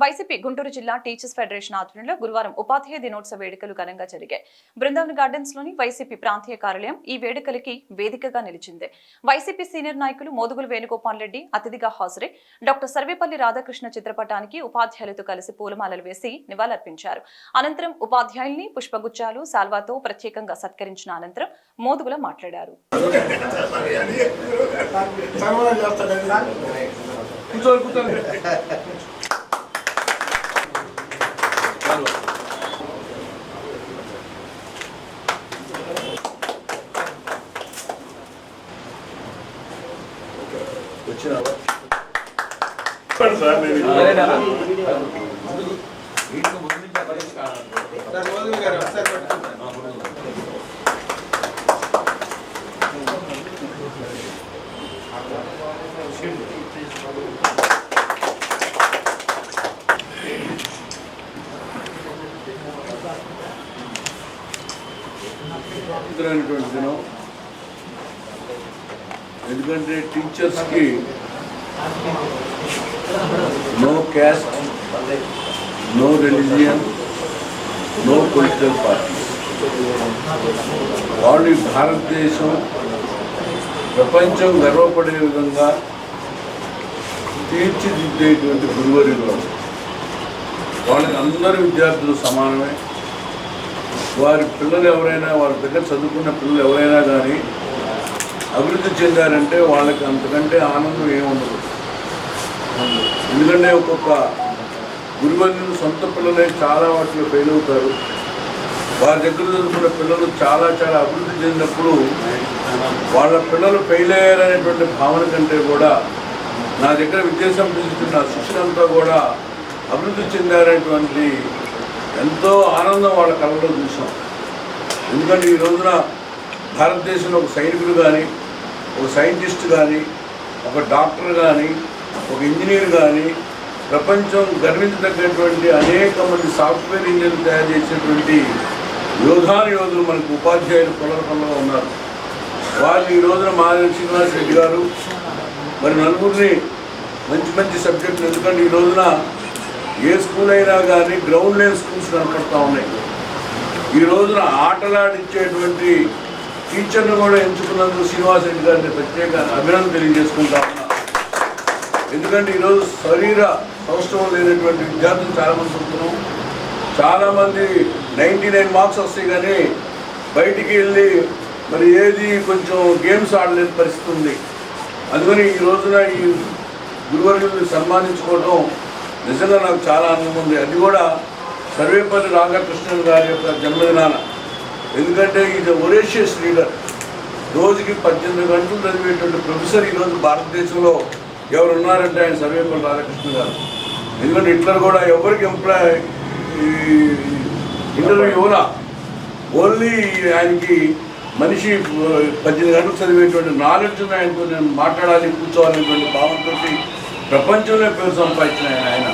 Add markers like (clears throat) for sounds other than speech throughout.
YCP Guntur జిల్లా teachers federation ఆధ్వర్యంలో గురువారం ఉపాధ్యాయ దినోత్సవ వేడుకలు ఘనంగా జరిగాయి. బృందావన్ గార్డెన్స్లోని వైసీపీ ప్రాంతీయ కార్యాలయం ఈ వేడుకలకి వేదికగా నిలిచింది. వైసీపీ సీనియర్ నాయకులు మోదుగుల వేణుగోపాల్ రెడ్డి అతిథిగా హాజరై డాక్టర్ సర్వేపల్లి రాధాకృష్ణ చిత్రపటానికి ఉపాధ్యాయులతో కలిసి పూలమాలలు వేసి నివాళులర్పించారు. అనంతరం ఉపాధ్యాయుల్ని పుష్పగుచ్చాలు సాల్వాతో ప్రత్యేకంగా సత్కరించిన అనంతరం మోదుగుల మాట్లాడారు. కూర్చోండి కూర్చోండి సార్ నేను సార్ మోదీ గారు ఒకసారి పట్టుకోండి. పవిత్రమైనటువంటి దినం. ఎందుకంటే టీచర్స్కి no caste no religion no political party వాళ్ళు భారతదేశం ప్రపంచం గర్వపడే విధంగా తీర్చిదిద్దేటువంటి గురువరిలో వాళ్ళకి అందరు విద్యార్థులు సమానమే. వారి పిల్లలు ఎవరైనా వారి దగ్గర చదువుకున్న పిల్లలు ఎవరైనా కానీ అభివృద్ధి చెందారంటే వాళ్ళకి అంతకంటే ఆనందం ఏముండదు ఎందుకంటే ఒక్కొక్క గురువర్యులు సొంత పిల్లలే చాలా వాటిలో ఫెయిల్ అవుతారు. వారి దగ్గర చదువుకున్న పిల్లలు చాలా చాలా అభివృద్ధి చెందినప్పుడు వాళ్ళ పిల్లలు ఫెయిల్ అయ్యారనేటువంటి భావన కంటే కూడా నా దగ్గర విద్యాసం తీసుకున్న శిష్యులంతా కూడా అభివృద్ధి చెందారనేటువంటి ఎంతో ఆనందం వాళ్ళ కళ్ళలో చూసాం. ఎందుకంటే ఈ రోజున భారతదేశంలో ఒక సైనికుడు కానీ ఒక సైంటిస్ట్ కానీ ఒక డాక్టర్ కానీ ఒక ఇంజనీర్ కానీ ప్రపంచం గర్వించదగ్గటువంటి అనేక మంది సాఫ్ట్వేర్ ఇంజనీర్లు తయారు చేసేటువంటి యోధాను యోధులు మనకు ఉపాధ్యాయులు పొలకంలో ఉన్నారు. వాళ్ళు ఈ రోజున మాధవ శ్రీనివాస్ రెడ్డి గారు మరి నలుగురిని మంచి మంచి సబ్జెక్టులు. ఎందుకంటే ఈ రోజున ఏ స్కూల్ అయినా కానీ గ్రౌండ్ లేని స్కూల్స్ కనపడతా ఉన్నాయి. ఈ రోజున ఆటలాడిచ్చేటువంటి టీచర్ను కూడా ఎంచుకున్నందుకు శ్రీనివాస్ రెడ్డి గారిని ప్రత్యేక అభినందన తెలియజేసుకుంటా ఉన్నా. ఎందుకంటే ఈరోజు శరీర సౌష్ఠవం లేనటువంటి విద్యార్థులు చాలామంది చూస్తున్నాం చాలామంది నైంటీ నైన్ మార్క్స్ వస్తాయి కానీ బయటికి వెళ్ళి మరి ఏది కొంచెం గేమ్స్ ఆడలేని పరిస్థితి ఉంది. అందుకని ఈ రోజున ఈ గురువర్గుల్ని సన్మానించుకోవడం నిజంగా నాకు చాలా ఆనందం ఉంది. అది కూడా సర్వేపల్లి రాధాకృష్ణన్ గారి యొక్క జన్మదినాన. ఎందుకంటే ఇది ఒరేషియస్ లీడర్ రోజుకి పద్దెనిమిది గంటలు చదివేటువంటి ప్రొఫెసర్ ఈరోజు భారతదేశంలో ఎవరు ఉన్నారంటే ఆయన సర్వేపల్లి రాధాకృష్ణ గారు. ఎందుకంటే హిట్లర్ కూడా ఎవరికి ఎంప్లాయ్ ఇంటర్వ్యూ ఇవ్వరా ఓన్లీ ఆయనకి మనిషి పద్దెనిమిది గంటలు చదివేటువంటి నాలెడ్జ్ ఆయనతో నేను మాట్లాడాలి కూర్చోవాలనేటువంటి భావంతో ప్రపంచంలో పేరు సంపాదించిన ఆయన.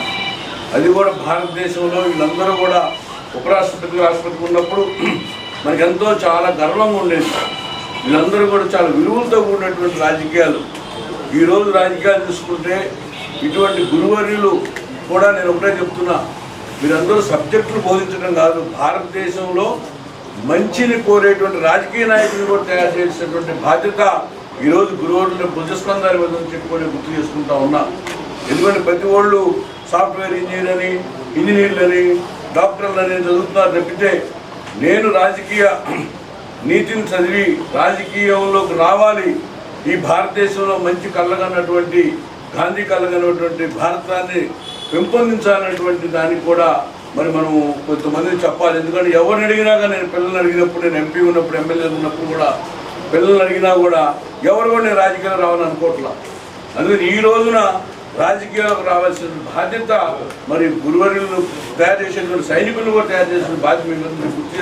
అది కూడా భారతదేశంలో వీళ్ళందరూ కూడా ఉపరాష్ట్రపతి రాష్ట్రపతి ఉన్నప్పుడు (clears throat) మనకి ఎంతో చాలా గర్వంగా ఉండేది. వీళ్ళందరూ కూడా చాలా విలువలతో కూడినటువంటి రాజకీయాలు. ఈరోజు రాజకీయాలు చూసుకుంటే ఇటువంటి గురువర్యులు కూడా నేను ఒకటే చెప్తున్నా. మీరందరూ సబ్జెక్టులు బోధించడం కాదు. భారతదేశంలో మంచిని కోరేటువంటి రాజకీయ నాయకులు కూడా తయారు చేసినటువంటి బాధ్యత ఈరోజు గురువులు భుజస్కంధాలు విధంగా చెప్పుకొని గుర్తు చేసుకుంటా ఉన్నా. ఎందుకంటే ప్రతి వాళ్ళు సాఫ్ట్వేర్ ఇంజనీర్ అని ఇంజనీర్లని డాక్టర్లని చదువుతున్నారు తప్పితే నేను రాజకీయ నీతిని చదివి రాజకీయంలోకి రావాలి. ఈ భారతదేశంలో మంచి కళ్ళగన్నటువంటి గాంధీ కళ్ళగన్నటువంటి భారతాన్ని పెంపొందించాలన్నటువంటి దానికి కూడా మరి మనం కొంతమందిని చెప్పాలి. ఎందుకంటే ఎవరిని అడిగినా కానీ నేను పిల్లల్ని అడిగినప్పుడు నేను ఎంపీ ఉన్నప్పుడు ఎమ్మెల్యే ఉన్నప్పుడు కూడా పిల్లల్ని అడిగినా కూడా ఎవరు కూడా నేను రాజకీయాలు రావాలని అనుకోవట్లా. అందుకని ఈ రోజున రాజకీయాలకు రావాల్సిన బాధ్యత మరి గురువర్యులను తయారు చేసినటువంటి సైనికులను కూడా తయారు చేసిన బాధ్యత మీ గుర్తు